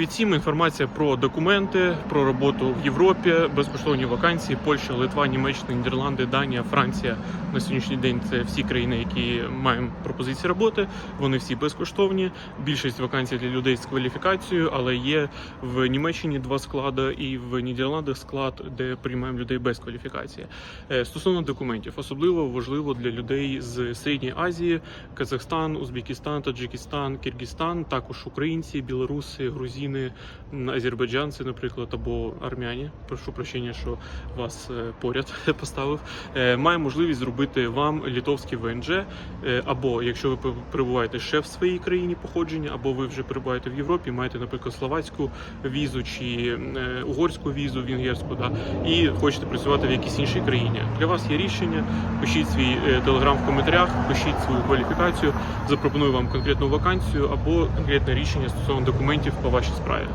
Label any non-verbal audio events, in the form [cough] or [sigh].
Відсім інформація про документи, про роботу в Європі, безкоштовні вакансії, Польща, Литва, Німеччина, Нідерланди, Данія, Франція. На сьогоднішній день це всі країни, які маємо пропозиції роботи. Вони всі безкоштовні. Більшість вакансій для людей з кваліфікацією, але є в Німеччині два склади і в Нідерландах склад, де приймаємо людей без кваліфікації. Е, Стосовно документів, особливо важливо для людей з Середньої Азії, Казахстан, Узбекистан, Таджикистан, Киргизстан, також українці, білоруси, грузини, м, азербайджанці, наприклад, або армяні. Прошу прощення, що вас е, поряд [laughs] поставив. Е, Має можливість зробити вам літовське ВНЖ, е, або якщо ви перебуваєте ще в своїй країні походження, або ви вже перебуваєте в Європі, маєте, наприклад, словацьку візу чи е, угорську візу, венгерську, да, і хочете працювати в якійсь іншій країні. Для вас є рішення. Пишіть свій е, телеграм в коментарях, пишіть свою кваліфікацію, запропоную вам конкретну вакансію або конкретне рішення стосовно документів по вашій справі.